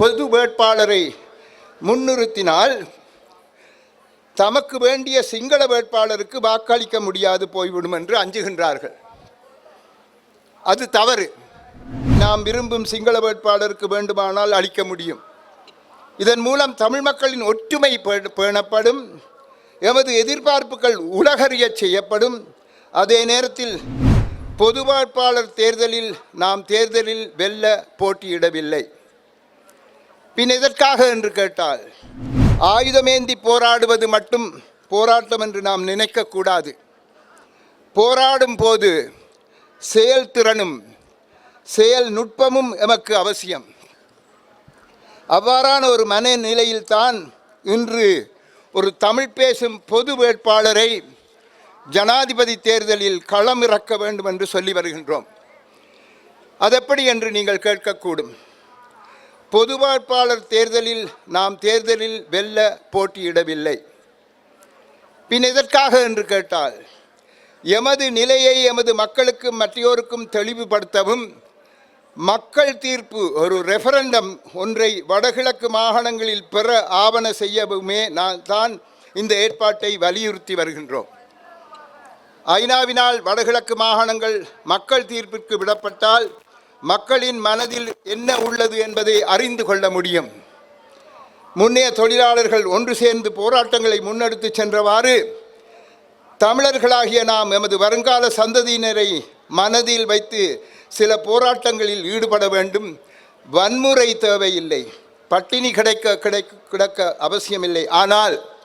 பொது வேட்பாளரை முன்னிறுத்தினால் தமக்கு வேண்டிய சிங்கள வேட்பாளருக்கு வாக்களிக்க முடியாது போய்விடும் என்று அஞ்சுகின்றார்கள். அது தவறு. நாம் விரும்பும் சிங்கள வேட்பாளருக்கு வேண்டுமானால் அளிக்க முடியும். இதன் மூலம் தமிழ் மக்களின் ஒற்றுமை பேணப்படும். எமது எதிர்பார்ப்புகள் உலகறிய செய்யப்படும். அதே நேரத்தில் பொது வேட்பாளர் தேர்தலில் நாம் தேர்தலில் வெல்ல போட்டியிடவில்லை. பின் எதற்காக என்று கேட்டால் ஆயுதமேந்தி போராடுவது மட்டும் போராட்டம் என்று நாம் நினைக்கக்கூடாது. போராடும் போது செயல்திறனும் செயல் நுட்பமும் எமக்கு அவசியம். அவ்வாறான ஒரு மனநிலையில்தான் இன்று ஒரு தமிழ் பேசும் பொது வேட்பாளரை ஜனாதிபதி தேர்தலில் களம் இறக்க வேண்டும் என்று சொல்லி வருகின்றோம். அதெப்படி என்று நீங்கள் கேட்கக்கூடும். பொது வேட்பாளர் தேர்தலில் நாம் தேர்தலில் வெல்ல போட்டியிடவில்லை. பின் எதற்காக என்று கேட்டால் எமது நிலையை எமது மக்களுக்கும் மற்றையோருக்கும் தெளிவுபடுத்தவும் மக்கள் தீர்ப்பு ஒரு ரெஃபரண்டம் ஒன்றை வடகிழக்கு மாகாணங்களில் பெற ஆவண செய்யவுமே நான் தான் இந்த ஏற்பாட்டை வலியுறுத்தி வருகின்றோம். ஐநாவினால் வடகிழக்கு மாகாணங்கள் மக்கள் தீர்ப்பிற்கு விடப்பட்டால் மக்களின் மனதில் என்ன உள்ளது என்பதை அறிந்து கொள்ள முடியும். முன்னைய தொழிலாளர்கள் ஒன்று சேர்ந்து போராட்டங்களை முன்னெடுத்து சென்றவாறு தமிழர்களாகிய நாம் எமது வருங்கால சந்ததியினரை மனதில் வைத்து சில போராட்டங்களில் ஈடுபட வேண்டும். வன்முறை தேவையில்லை. பட்டினி கிடைக்க கிடைக்க கிடக்க அவசியமில்லை. ஆனால்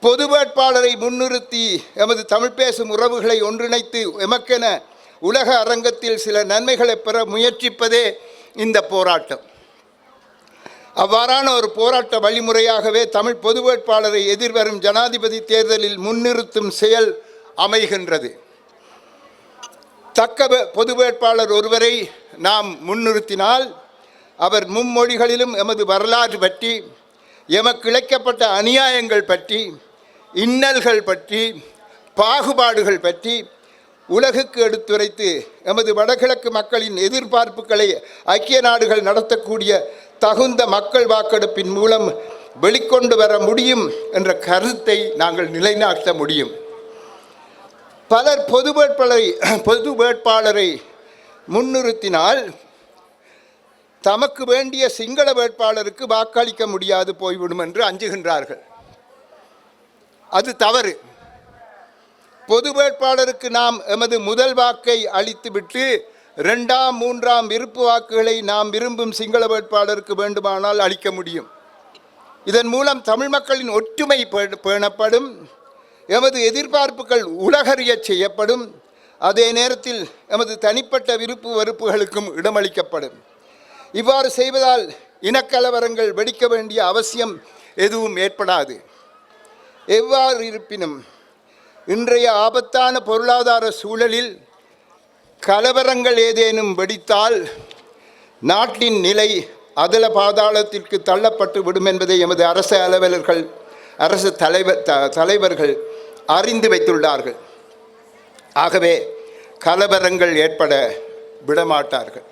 பொது வேட்பாளரை முன்னிறுத்தி எமது தமிழ் பேசும் உறவுகளை ஒன்றிணைத்து எமக்கென உலக அரங்கத்தில் சில நன்மைகளை பெற முயற்சிப்பதே இந்த போராட்டம். அவ்வாறான ஒரு போராட்ட வழிமுறையாகவே தமிழ் பொது வேட்பாளரை எதிர்வரும் ஜனாதிபதி தேர்தலில் முன்னிறுத்தும் செயல் அமைகின்றது. தக்க பொது வேட்பாளர் ஒருவரை நாம் முன்னிறுத்தினால் அவர் மும்மொழிகளிலும் எமது வரலாறு பற்றி எமக்கு இழைக்கப்பட்ட அநியாயங்கள் பற்றி இன்னல்கள் பற்றி பாகுபாடுகள் பற்றி உலகுக்கு எடுத்துரைத்து எமது வடகிழக்கு மக்களின் எதிர்பார்ப்புகளை ஐக்கிய நாடுகள் நடத்தக்கூடிய தகுந்த மக்கள் வாக்கெடுப்பின் மூலம் வெளிக்கொண்டு வர முடியும் என்ற கருத்தை நாங்கள் நிலைநாட்ட முடியும். பலர் பொது வேட்பாளரை பொது வேட்பாளரை முன்னிறுத்தினால் தமக்கு வேண்டிய சிங்கள வேட்பாளருக்கு வாக்களிக்க முடியாது போய்விடும் என்று அஞ்சுகின்றார்கள். அது தவறு. பொது வேட்பாளருக்கு நாம் எமது முதல் வாக்கை அளித்துவிட்டு ரெண்டாம் மூன்றாம் விருப்பு வாக்குகளை நாம் விரும்பும் சிங்கள வேட்பாளருக்கு வேண்டுமானால் அளிக்க முடியும். இதன் மூலம் தமிழ் மக்களின் ஒற்றுமை பேணப்படும். எமது எதிர்பார்ப்புகள் உலகறிய செய்யப்படும். அதே நேரத்தில் எமது தனிப்பட்ட விருப்பு வெறுப்புகளுக்கும் இடமளிக்கப்படும். இவ்வாறு செய்வதால் இனக்கலவரங்கள் வெடிக்க வேண்டிய அவசியம் எதுவும் ஏற்படாது. எவ்வாறு இருப்பினும் இன்றைய ஆபத்தான பொருளாதார சூழலில் கலவரங்கள் ஏதேனும் வெடித்தால் நாட்டின் நிலை அதல பாதாளத்திற்கு தள்ளப்பட்டு விடும் என்பதை எமது அரசு அலுவலர்கள் அரசு தலைவர் த- தலைவர்கள் அறிந்து வைத்துள்ளார்கள். ஆகவே கலவரங்கள் ஏற்பட விடமாட்டார்கள்.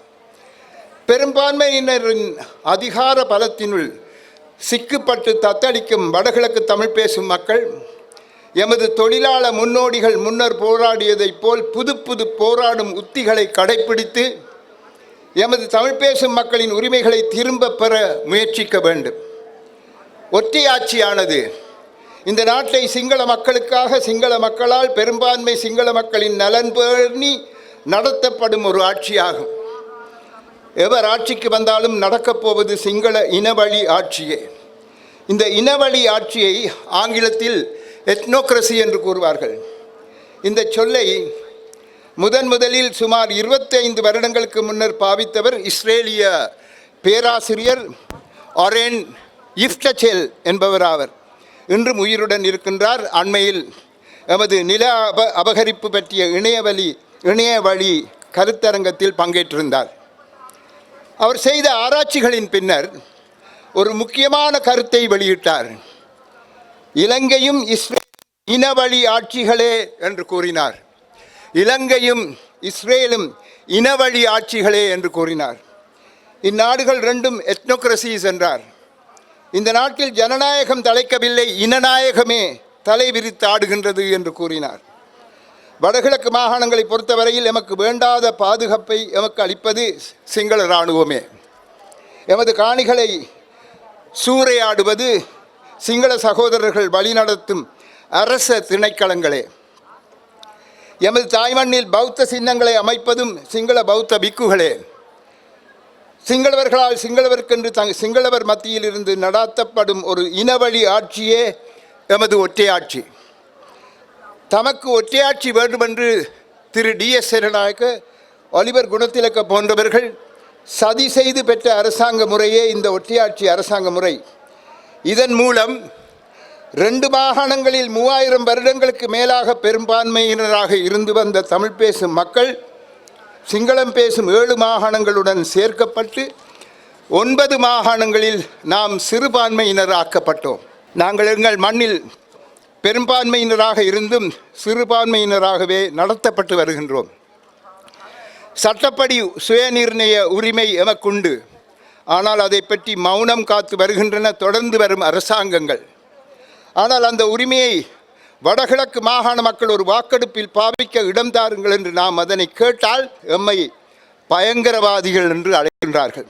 பெரும்பான்மையினரின் அதிகார பலத்தினுள் சிக்குப்பட்டு தத்தளிக்கும் வடகிழக்கு தமிழ் பேசும் மக்கள் எமது தொழிலாள முன்னோடிகள் முன்னர் போராடியதைப் போல் புது புது போராடும் உத்திகளை கடைப்பிடித்து எமது தமிழ் பேசும் மக்களின் உரிமைகளை திரும்ப பெற முயற்சிக்க வேண்டும். ஒற்றையாட்சியானது இந்த நாட்டை சிங்கள மக்களுக்காக சிங்கள மக்களால் பெரும்பான்மை சிங்கள மக்களின் நலன் பேணி நடத்தப்படும் ஒரு ஆட்சியாகும். எவர் ஆட்சிக்கு வந்தாலும் நடக்கப் போவது சிங்கள இனவழி ஆட்சியே. இந்த இனவழி ஆட்சியை ஆங்கிலத்தில் எத்னோக்ரசி என்று கூறுவார்கள். இந்த சொல்லை முதன் முதலில் சுமார் 25 வருடங்களுக்கு முன்னர் பாவித்தவர் இஸ்ரேலிய பேராசிரியர் ஒரேன் இஃப்டச்செல் என்பவர் ஆவர். இன்றும் உயிருடன் இருக்கின்றார். அண்மையில் எமது நில அப அபகரிப்பு பற்றிய இணையவழி இணையவழி கருத்தரங்கத்தில் பங்கேற்றிருந்தார். அவர் செய்த ஆராய்ச்சிகளின் பின்னர் ஒரு முக்கியமான கருத்தை வெளியிட்டார். இலங்கையும் இஸ்ரேல் இனவழி ஆட்சிகளே என்று கூறினார். இலங்கையும் இஸ்ரேலும் இனவழி ஆட்சிகளே என்று கூறினார். இந்நாடுகள் ரெண்டும் எத்னோக்ரசிஸ் என்றார். இந்த நாட்டில் ஜனநாயகம் தலைக்கவில்லை இனநாயகமே தலை விரித்து ஆடுகின்றது என்று கூறினார். வடகிழக்கு மாகாணங்களை பொறுத்தவரையில் எமக்கு வேண்டாத பாதுகாப்பை எமக்கு அளிப்பது சிங்கள இராணுவமே. எமது காணிகளை சூறையாடுவது சிங்கள சகோதரர்கள் வழிநடத்தும் அரச திணைக்களங்களே. எமது தாய்மண்ணில் பௌத்த சின்னங்களை அமைப்பதும் சிங்கள பௌத்த பிக்குகளே. சிங்களவர்களால் சிங்களவர்க்கென்று தங் சிங்களவர் மத்தியில் இருந்து நடாத்தப்படும் ஒரு இனவழி ஆட்சியே எமது ஒற்றையாட்சி. தமக்கு ஒற்றையாட்சி வேண்டுமென்று திரு D S Senanayake Oliver Gunathilaka போன்றவர்கள் சதி செய்து பெற்ற அரசாங்க முறையே இந்த ஒற்றையாட்சி அரசாங்க முறை. இதன் மூலம் ரெண்டு மாகாணங்களில் மூவாயிரம் வருடங்களுக்கு மேலாக பெரும்பான்மையினராக இருந்து வந்த தமிழ் பேசும் மக்கள் சிங்களம் பேசும் ஏழு மாகாணங்களுடன் சேர்க்கப்பட்டு ஒன்பது மாகாணங்களில் நாம் சிறுபான்மையினராக்கப்பட்டோம். நாங்கள் எங்கள் மண்ணில் பெரும்பான்மையினராக இருந்தும் சிறுபான்மையினராகவே நடத்தப்பட்டு வருகின்றோம். சட்டப்படி சுயநிர்ணய உரிமை எமக்குண்டு. ஆனால் அதை பற்றி மௌனம் காத்து வருகின்றன தொடர்ந்து வரும் அரசாங்கங்கள். ஆனால் அந்த உரிமையை வடகிழக்கு மாகாண மக்கள் ஒரு வாக்கெடுப்பில் பாவிக்க இடம் தாருங்கள் என்று நாம் அதனை கேட்டால் எம்மை பயங்கரவாதிகள் என்று அழைக்கின்றார்கள்.